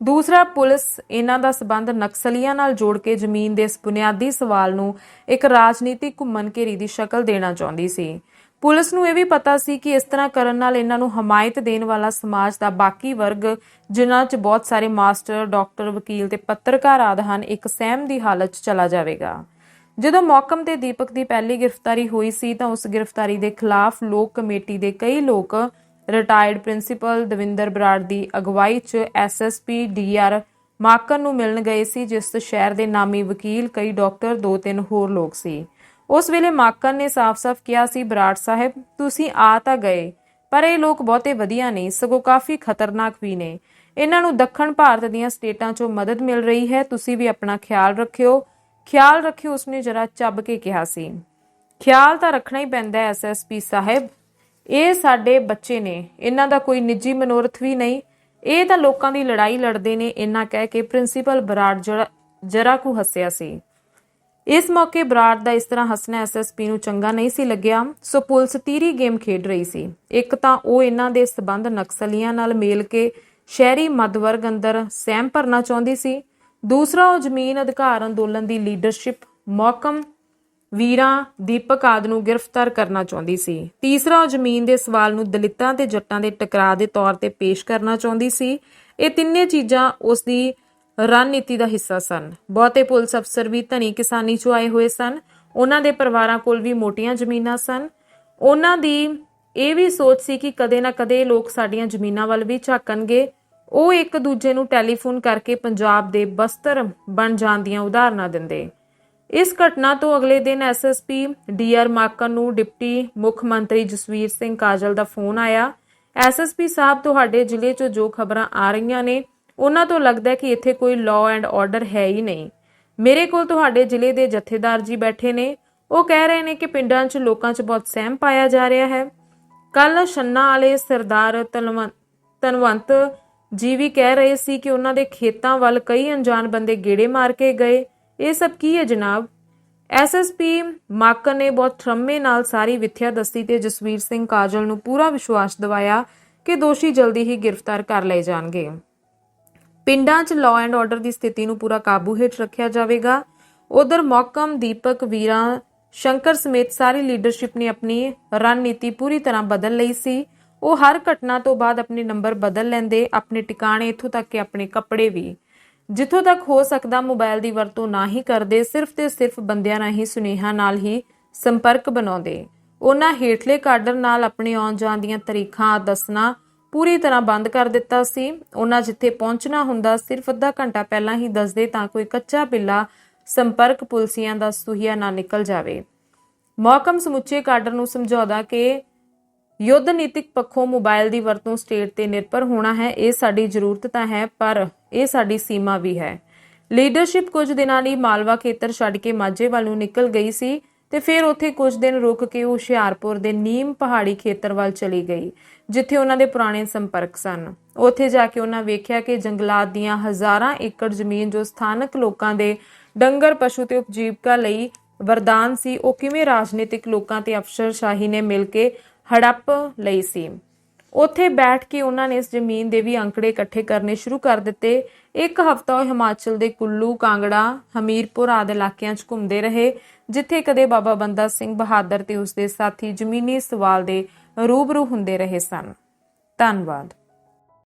ਦੂਸਰਾ, ਪੁਲਿਸ ਇਹਨਾਂ ਦਾ ਸਬੰਧ ਨਕਸਲੀਆਂ ਨਾਲ ਜੋੜ ਕੇ ਜ਼ਮੀਨ ਦੇ ਇਸ ਬੁਨਿਆਦੀ ਸਵਾਲ ਨੂੰ ਇੱਕ ਰਾਜਨੀਤਿਕ ਘੁੰਮਣ ਘੇਰੀ ਦੀ ਸ਼ਕਲ ਦੇਣਾ ਚਾਹੁੰਦੀ ਸੀ। ਪੁਲਿਸ ਨੂੰ ਇਹ ਵੀ ਪਤਾ ਸੀ ਕਿ ਇਸ ਤਰ੍ਹਾਂ ਕਰਨ ਨਾਲ ਇਹਨਾਂ ਨੂੰ ਹਮਾਇਤ ਦੇਣ ਵਾਲਾ ਸਮਾਜ ਦਾ ਬਾਕੀ ਵਰਗ, ਜਿਨ੍ਹਾਂ 'ਚ ਬਹੁਤ ਸਾਰੇ ਮਾਸਟਰ, ਡਾਕਟਰ, ਵਕੀਲ ਤੇ ਪੱਤਰਕਾਰ ਆਦਿ ਹਨ, ਇੱਕ ਸਹਿਮ ਦੀ ਹਾਲਤ 'ਚ ਚਲਾ ਜਾਵੇਗਾ। ਜਦੋਂ ਮੌਕਮ ਤੇ ਦੀਪਕ ਦੀ ਪਹਿਲੀ ਗ੍ਰਿਫਤਾਰੀ ਹੋਈ ਸੀ ਤਾਂ ਉਸ ਗ੍ਰਿਫਤਾਰੀ ਦੇ ਖਿਲਾਫ ਲੋਕ ਕਮੇਟੀ ਦੇ ਕਈ ਲੋਕ ਰਿਟਾਇਰਡ ਪ੍ਰਿੰਸੀਪਲ ਦਵਿੰਦਰ ਬਰਾੜ ਦੀ ਅਗਵਾਈ 'ਚ ਐਸਐਸਪੀ ਡੀਆਰ ਮਾਕਨ ਨੂੰ ਮਿਲਣ ਗਏ ਸੀ, ਜਿਸ ਸ਼ਹਿਰ ਦੇ ਨਾਮੀ ਵਕੀਲ, ਕਈ ਡਾਕਟਰ, ਦੋ ਤਿੰਨ ਹੋਰ ਲੋਕ ਸੀ। ਉਸ ਵੇਲੇ ਮਾਕਨ ਨੇ ਸਾਫ਼-ਸਾਫ਼ ਕਿਹਾ ਸੀ, ਬਰਾੜ ਸਾਹਿਬ, ਤੁਸੀਂ ਆ ਤਾਂ ਗਏ, ਪਰ ਇਹ ਲੋਕ ਬਹੁਤੇ ਵਧੀਆ ਨਹੀਂ ਸਗੋਂ ਕਾਫੀ ਖਤਰਨਾਕ ਵੀ ਨੇ। ਇਹਨਾਂ ਨੂੰ ਦੱਖਣ ਭਾਰਤ ਦੀਆਂ ਸਟੇਟਾਂ 'ਚੋਂ ਮਦਦ ਮਿਲ ਰਹੀ ਹੈ, ਤੁਸੀਂ ਵੀ ਆਪਣਾ ਖਿਆਲ ਰੱਖਿਓ। ਖਿਆਲ ਰੱਖਿਓ, ਉਸਨੇ ਜਰਾ ਚੱਬ ਕੇ ਕਿਹਾ ਸੀ। ਖਿਆਲ ਤਾਂ ਰੱਖਣਾ ਹੀ ਪੈਂਦਾ ਹੈ ਐਸਐਸਪੀ ਸਾਹਿਬ। ਇਹ ਸਾਡੇ ਬੱਚੇ ਨੇ। ਇਹਨਾਂ ਦਾ ਕੋਈ ਨਿੱਜੀ ਮਨੋਰਥ ਵੀ ਨਹੀਂ। ਇਹ ਤਾਂ ਲੋਕਾਂ ਦੀ ਲੜਾਈ ਲੜਦੇ ਨੇ ਇਹਨਾਂ ਕਹਿ ਕੇ ਪ੍ਰਿੰਸੀਪਲ ਬਰਾੜ ਜਰਾ- ਜਰਾ ਕੁ ਹੱਸਿਆ ਸੀ। ਇਸ ਮੌਕੇ ਬਰਾੜ ਦਾ ਇਸ ਤਰ੍ਹਾਂ ਹੱਸਣਾ ਐਸਐਸਪੀ ਨੂੰ ਚੰਗਾ ਨਹੀਂ ਸੀ ਲੱਗਿਆ। ਸੋ ਪੁਲਿਸ ਤੀਰੀ ਗੇਮ ਖੇਡ ਰਹੀ ਸੀ। ਇੱਕ ਤਾਂ ਉਹ ਇਹਨਾਂ ਦੇ ਸਬੰਧ ਨਕਸਲੀਆਂ ਨਾਲ ਮੇਲ ਕੇ ਸ਼ਹਿਰੀ ਮੱਧ ਵਰਗ ਅੰਦਰ ਸਹਿਮ ਭਰਨਾ ਚਾਹੁੰਦੀ ਸੀ। ਦੂਸਰਾ, ਉਹ ਜ਼ਮੀਨ ਅਧਿਕਾਰ ਅੰਦੋਲਨ ਦੀ ਲੀਡਰਸ਼ਿਪ ਮੌਕਮ ਵੀਰਾਂ ਦੀਪਕ ਆਦਿ ਨੂੰ ਗ੍ਰਿਫਤਾਰ ਕਰਨਾ ਚਾਹੁੰਦੀ ਸੀ। ਤੀਸਰਾ, ਉਹ ਜ਼ਮੀਨ ਦੇ ਸਵਾਲ ਨੂੰ ਦਲਿਤਾਂ ਤੇ ਜੱਟਾਂ ਦੇ ਟਕਰਾਅ ਦੇ ਤੌਰ ਤੇ ਪੇਸ਼ ਕਰਨਾ ਚਾਹੁੰਦੀ ਸੀ। ਇਹ ਤਿੰਨੇ ਚੀਜ਼ਾਂ ਉਸ ਦੀ ਰਣਨੀਤੀ ਦਾ ਹਿੱਸਾ ਸਨ। ਬਹੁਤੇ ਪੁਲਿਸ ਅਫਸਰ ਵੀ ਧਨੀ ਕਿਸਾਨੀ ਚੋਂ ਆਏ ਹੋਏ ਸਨ। ਉਹਨਾਂ ਦੇ ਪਰਿਵਾਰਾਂ ਕੋਲ ਵੀ ਮੋਟੀਆਂ ਜ਼ਮੀਨਾਂ ਸਨ। ਉਹਨਾਂ ਦੀ ਇਹ ਵੀ ਸੋਚ ਸੀ ਕਿ ਕਦੇ ਨਾ ਕਦੇ ਲੋਕ ਸਾਡੀਆਂ ਜ਼ਮੀਨਾਂ ਵੱਲ ਵੀ ਝਾਕਣਗੇ। ਉਹ ਇੱਕ ਦੂਜੇ ਨੂੰ ਟੈਲੀਫੋਨ ਕਰਕੇ ਪੰਜਾਬ ਦੇ ਬਸਤਰ ਬਣ ਜਾਣ ਦੀਆਂ ਉਦਾਹਰਨਾਂ ਦਿੰਦੇ। ਇਸ ਘਟਨਾ ਤੋਂ ਅਗਲੇ ਦਿਨ ਐਸਐਸਪੀ ਡੀਆਰ ਮਾਕਨ ਨੂੰ ਡਿਪਟੀ ਮੁੱਖ ਮੰਤਰੀ ਜਸਵੀਰ ਸਿੰਘ ਕਾਜਲ ਦਾ ਫੋਨ ਆਇਆ। ਐਸਐਸਪੀ ਸਾਹਿਬ ਤੁਹਾਡੇ ਜ਼ਿਲ੍ਹੇ 'ਚ ਜੋ ਖਬਰਾਂ ਆ ਰਹੀਆਂ ਨੇ, ਉਹਨਾਂ ਤੋਂ ਲੱਗਦਾ ਹੈ ਕਿ ਇੱਥੇ ਕੋਈ ਲਾਅ ਐਂਡ ਆਰਡਰ ਹੈ ਹੀ ਨਹੀਂ। ਮੇਰੇ ਕੋਲ ਤੁਹਾਡੇ ਜ਼ਿਲ੍ਹੇ ਦੇ ਜਥੇਦਾਰ ਜੀ ਬੈਠੇ ਨੇ। ਉਹ ਕਹਿ ਰਹੇ ਨੇ ਕਿ ਪਿੰਡਾਂ 'ਚ ਲੋਕਾਂ 'ਚ ਬਹੁਤ ਸਹਿਮ ਪਾਇਆ ਜਾ ਰਿਹਾ ਹੈ। ਕੱਲ ਛੰਨਾ ਵਾਲੇ ਸਰਦਾਰ ਤਲਵੰ- ਧਨਵੰਤ ਜੀ ਵੀ ਕਹਿ ਰਹੇ ਸੀ ਕਿ ਉਹਨਾਂ ਦੇ ਖੇਤਾਂ ਵੱਲ ਕਈ ਅਣਜਾਣ ਬੰਦੇ ਗੇੜੇ ਮਾਰ ਕੇ ਗਏ। ਇਹ ਸਭ ਕੀ ਹੈ ਜਨਾਬ? ਐਸਐਸਪੀ ਮਾਕਨ ਨੇ ਬਹੁਤ ਠਰਮੇ ਨਾਲ ਸਾਰੀ ਵਿਥਿਆ ਦੱਸੀ ਤੇ ਜਸਵੀਰ ਸਿੰਘ ਕਾਜਲ ਨੂੰ ਪੂਰਾ ਵਿਸ਼ਵਾਸ ਦਿਵਾਇਆ ਕਿ ਦੋਸ਼ੀ ਜਲਦੀ ਹੀ ਗ੍ਰਿਫਤਾਰ ਕਰ ਲਏ ਜਾਣਗੇ। ਪਿੰਡਾਂ 'ਚ ਲਾਅ ਐਂਡ ਆਰਡਰ ਦੀ ਸਥਿਤੀ ਨੂੰ ਪੂਰਾ ਕਾਬੂ ਹੇਠ ਰੱਖਿਆ ਜਾਵੇਗਾ। ਉਧਰ ਮੌਕਮ, ਦੀਪਕ, ਵੀਰਾਂ, ਸ਼ੰਕਰ ਸਮੇਤ ਸਾਰੀ ਲੀਡਰਸ਼ਿਪ ਨੇ ਆਪਣੀ ਰਣਨੀਤੀ ਪੂਰੀ ਤਰ੍ਹਾਂ ਬਦਲ ਲਈ ਸੀ। ਉਹ ਹਰ ਘਟਨਾ ਤੋਂ ਬਾਅਦ ਆਪਣੇ ਨੰਬਰ ਬਦਲ ਲੈਂਦੇ, ਆਪਣੇ ਟਿਕਾਣੇ, ਇੱਥੋਂ ਤੱਕ ਕਿ ਆਪਣੇ ਕੱਪੜੇ ਵੀ। ਜਿੱਥੋਂ ਤੱਕ ਹੋ ਸਕਦਾ ਮੋਬਾਈਲ ਦੀ ਵਰਤੋਂ ਨਾ ਹੀ ਕਰਦੇ, ਸਿਰਫ ਤੇ ਸਿਰਫ ਬੰਦਿਆਂ ਰਾਹੀਂ ਸੁਨੇਹਾ ਨਾਲ ਹੀ ਸੰਪਰਕ ਬਣਾਉਂਦੇ। ਉਹਨਾਂ ਹੇਠਲੇ ਕਾਡਰ ਨਾਲ ਆਪਣੇ ਆਉਣ ਜਾਣ ਦੀਆਂ ਤਰੀਕਾਂ ਦੱਸਣਾ ਪੂਰੀ ਤਰ੍ਹਾਂ ਬੰਦ ਕਰ ਦਿੱਤਾ ਸੀ। ਉਹਨਾਂ ਜਿੱਥੇ ਪਹੁੰਚਣਾ ਹੁੰਦਾ, ਸਿਰਫ ਅੱਧਾ ਘੰਟਾ ਪਹਿਲਾਂ ਹੀ ਦੱਸਦੇ ਤਾਂ ਕੋਈ ਕੱਚਾ ਪਿੱਲਾ ਸੰਪਰਕ ਪੁਲਸੀਆਂ ਦਾ ਸੁਹੀਆ ਨਾ ਨਿਕਲ ਜਾਵੇ। ਮੌਕਮ ਸਮੁੱਚੇ ਕਾਡਰ ਨੂੰ ਸਮਝਾਉਂਦਾ ਕਿ ਯੁੱਧ ਨੀਤਿਕ ਪੱਖੋਂ ਮੋਬਾਈਲ ਦੀ ਵਰਤੋਂ ਸਟੇਟ ਤੇ ਨਿਰਭਰ ਹੋਣਾ ਹੈ, ਇਹ ਸਾਡੀ ਜ਼ਰੂਰਤ ਤਾਂ ਹੈ, ਪਰ ਇਹ ਸਾਡੀ ਸੀਮਾ ਵੀ ਹੈ। ਲੀਡਰਸ਼ਿਪ ਕੁਝ ਦਿਨਾਂ ਲਈ ਮਾਲਵਾ ਖੇਤਰ ਛੱਡ ਕੇ ਮਾਝੇ ਵੱਲ ਨੂੰ ਨਿਕਲ ਗਈ ਸੀ ਤੇ ਫਿਰ ਉੱਥੇ ਕੁਝ ਦਿਨ ਰੁਕ ਕੇ ਉਹ ਹੁਸ਼ਿਆਰਪੁਰ ਦੇ ਨੀਮ ਪਹਾੜੀ ਖੇਤਰ ਵੱਲ ਚਲੀ ਗਈ, ਜਿੱਥੇ ਉਹਨਾਂ ਦੇ ਪੁਰਾਣੇ ਸੰਪਰਕ ਸਨ। ਉੱਥੇ ਜਾ ਕੇ ਉਹਨਾਂ ਵੇਖਿਆ ਕਿ ਜੰਗਲਾਤ ਦੀਆਂ ਹਜ਼ਾਰਾਂ ਏਕੜ ਜ਼ਮੀਨ ਜੋ ਸਥਾਨਕ ਲੋਕਾਂ ਦੇ ਡੰਗਰ ਪਸ਼ੂ ਤੇ ਉਪਜੀਵਕਾ ਲਈ ਵਰਦਾਨ ਸੀ, ਉਹ ਕਿਵੇਂ ਰਾਜਨੀਤਿਕ ਲੋਕਾਂ ਤੇ ਅਫਸਰਸ਼ਾਹੀ ਨੇ ਮਿਲ ਕੇ ਹੜੱਪ ਲਈ ਸੀ। ਉੱਥੇ ਬੈਠ ਕੇ ਉਹਨਾਂ ਨੇ ਇਸ ਜ਼ਮੀਨ ਦੇ ਵੀ ਅੰਕੜੇ ਇਕੱਠੇ ਕਰਨੇ ਸ਼ੁਰੂ ਕਰ ਦਿੱਤੇ। ਇੱਕ ਹਫ਼ਤਾ ਉਹ ਹਿਮਾਚਲ ਦੇ ਕੁੱਲੂ, ਕਾਂਗੜਾ, ਹਮੀਰਪੁਰ ਆਦਿ ਇਲਾਕਿਆਂ 'ਚ ਘੁੰਮਦੇ ਰਹੇ, ਜਿੱਥੇ ਕਦੇ ਬਾਬਾ ਬੰਦਾ ਸਿੰਘ ਬਹਾਦਰ ਤੇ ਉਸਦੇ ਸਾਥੀ ਜ਼ਮੀਨੀ ਸਵਾਲ ਦੇ ਰੂਬਰੂ ਹੁੰਦੇ ਰਹੇ ਸਨ। ਧੰਨਵਾਦ।